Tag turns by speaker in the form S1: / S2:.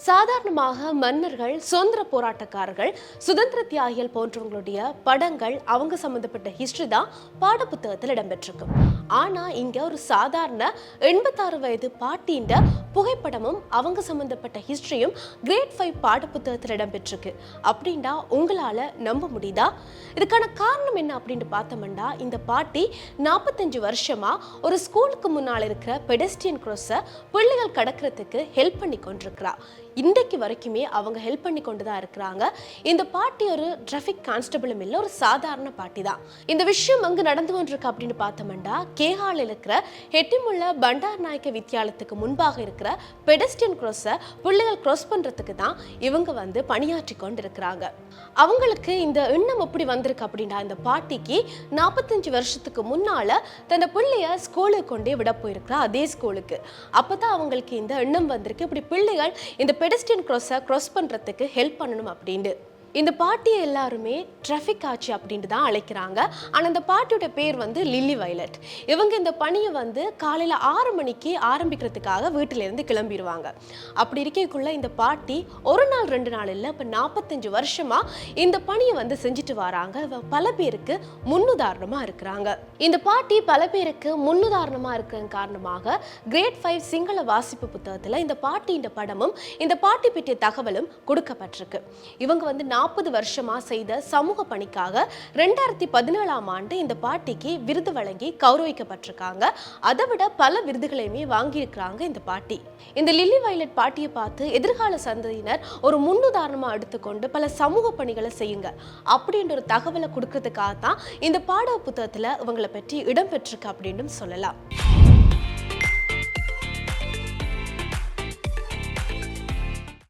S1: சாதாரணமாக மன்னர்கள் சுதந்திர போராட்டக்காரர்கள் சுதந்திர தியாகிகள் போன்றவங்களுடைய படங்கள் அவங்க சம்பந்தப்பட்ட ஹிஸ்டரி தான் பாடப்புத்தகத்தில் இடம்பெற்றிருக்கும் ஆனால் இங்கே ஒரு சாதாரண எண்பத்தாறு வயது பாட்டின்ற புகைப்படமும் அவங்க சம்மந்தப்பட்ட ஹிஸ்ட்ரியும் கிரேட் ஃபைவ் பாடப்புத்தகத்தில் இடம்பெற்றிருக்கு. அப்படின்டா உங்களால் நம்ப முடியுதா? இதுக்கான காரணம் என்ன அப்படின்னு பார்த்தோம்னா இந்த பாட்டி நாற்பத்தஞ்சு வருஷமா ஒரு ஸ்கூலுக்கு முன்னால் இருக்கிற பெடஸ்டியன் க்ரோஸை பிள்ளைகள் கடக்கிறதுக்கு ஹெல்ப் பண்ணி கொண்டிருக்கிறா. இன்றைக்கு வரைக்குமே அவங்க ஹெல்ப் பண்ணி கொண்டு தான் இருக்கிறாங்க. இந்த பாட்டி ஒரு டிராஃபிக் கான்ஸ்டபிளும் இல்லை ஒரு சாதாரண பாட்டி தான் இந்த விஷயம் அங்கே நடந்து கொண்டிருக்கு அப்படின்னு பார்த்தோம்னா கேஹாலில் இருக்கிற ஹெட்டிமுள்ள பண்டார் நாயக்க வித்தியாலயத்துக்கு முன்பாக இருக்கிற பெடஸ்டியன் க்ராஸை பிள்ளைகள் க்ராஸ் பண்ணுறதுக்கு தான் இவங்க வந்து பணியாற்றி கொண்டு இருக்கிறாங்க அவங்களுக்கு இந்த எண்ணம் எப்படி வந்திருக்கு அப்படின்னா இந்த பாட்டிக்கு நாற்பத்தஞ்சு வருஷத்துக்கு முன்னால் தன் பிள்ளைய ஸ்கூலுக்கு கொண்டே விட போயிருக்கிறா அதே ஸ்கூலுக்கு அப்போ தான் அவங்களுக்கு இந்த எண்ணம் வந்திருக்கு. இப்படி பிள்ளைகள் இந்த பெடஸ்டியன் க்ராஸை க்ராஸ் பண்ணுறதுக்கு ஹெல்ப் பண்ணணும் அப்படின்ட்டு. இந்த பாட்டியை எல்லாருமே ட்ராஃபிக் ஆட்சி அப்படின்ட்டு தான் அழைக்கிறாங்க. ஆனால் இந்த பாட்டியோட பேர் வந்து லில்லி வைலட் இவங்க இந்த பணியை வந்து காலையில் ஆறு மணிக்கு ஆரம்பிக்கிறதுக்காக வீட்டிலேருந்து கிளம்பிடுவாங்க அப்படி இருக்கக்குள்ள இந்த பாட்டி ஒரு நாள் ரெண்டு நாள் இல்லை இப்போ நாற்பத்தஞ்சு வருஷமாக இந்த பணியை வந்து செஞ்சுட்டு வராங்க. பல பேருக்கு முன்னுதாரணமாக இருக்கிறாங்க. இந்த பாட்டி பல பேருக்கு முன்னுதாரணமாக இருக்கிற காரணமாக கிரேட் ஃபைவ் சிங்கள வாசிப்பு புத்தகத்தில் இந்த பாட்டியின் படமும் இந்த பாட்டி பற்றிய தகவலும் கொடுக்கப்பட்டிருக்கு. இவங்க வந்து நாற்பது வருஷமா செய்த சமூக பணிக்காக ரெண்டாயிரத்தி பதினேழாம் ஆண்டு இந்த பாட்டிக்கு விருது வழங்கி கௌரவிக்கப்பட்டிருக்காங்க. அதை விட பல விருதுகளையுமே வாங்கியிருக்கிறாங்க இந்த பாட்டி. இந்த லில்லி வயலட் பாட்டியை பார்த்து எதிர்கால சந்ததியினர் ஒரு முன்னுதாரணமா எடுத்துக்கொண்டு பல சமூக பணிகளை செய்யுங்க அப்படின்ற ஒரு தகவலை கொடுக்கறதுக்காக தான் இந்த பாட புத்தகத்துல இவங்களை பற்றி இடம்பெற்றிருக்கு அப்படின்னு சொல்லலாம்.